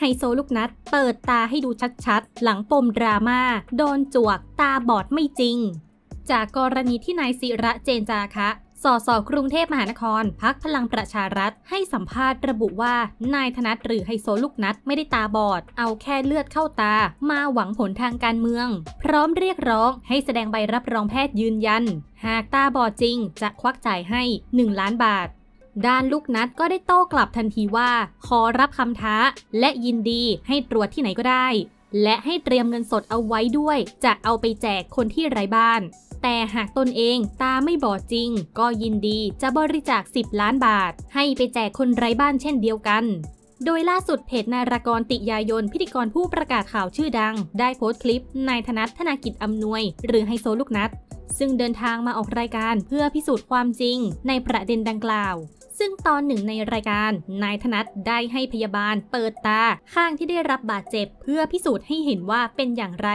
ไฮโซลูกนัดเปิดตาให้ดูชัดๆ หลังปมดราม่าโดนจวกตาบอดไม่จริง จากกรณีที่นายศิระเจนจาคะสสกรุงเทพมหานครพักพลังประชารัฐ ให้สัมภาษณ์ระบุว่านายธนัทหรือไฮโซลูกนัดไม่ได้ตาบอด เอาแค่เลือดเข้าตา มาหวังผลทางการเมือง พร้อมเรียกร้องให้แสดงใบรับรองแพทย์ยืนยัน หากตาบอดจริงจะควักจ่ายให้ 1 ล้านบาท ด้านลูกนัดก็ได้โต้กลับทันทีว่า ขอรับคำท้า และยินดีให้ตรวจที่ไหนก็ได้ และให้เตรียมเงินสดเอาไว้ด้วย จะเอาไปแจกคนที่ไร้บ้าน แต่หากตนเองตาไม่บอดจริง ก็ยินดีจะบริจาค 10 ล้านบาท ให้ไปแจกคนไร้บ้านเช่นเดียวกันโดยล่าสุดเพจนารากรติยายนพิธีกรผู้ประกาศข่าวชื่อดัง ได้โพสต์คลิป นายธนัทธนากิจอำนวย หรือไฮโซลูกนัด ซึ่งเดินทางมาออกรายการเพื่อพิสูจน์ความจริงในประเด็นดังกล่าว ซึ่งตอนหนึ่งในรายการ นายธนัทได้ให้พยาบาลเปิดตาข้างที่ได้รับบาดเจ็บ เพื่อพิสูจน์ให้เห็นว่าเป็นอย่างไร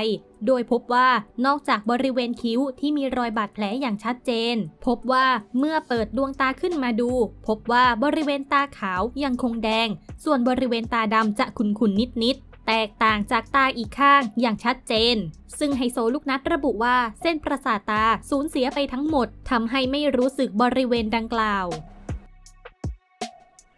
โดยพบว่านอกจากบริเวณคิ้วที่มีรอยบาดแผลอย่างชัดเจน พบว่าเมื่อเปิดดวงตาขึ้นมาดู พบว่าบริเวณตาขาวยังคงแดง ส่วนบริเวณตาดำจะขุ่นๆนิดๆแตกต่างจากตาอีกข้างอย่างชัดเจน ซึ่งไฮโซลูกนัดระบุว่าเส้นประสาทตาสูญเสียไปทั้งหมดทำให้ไม่รู้สึกบริเวณดังกล่าว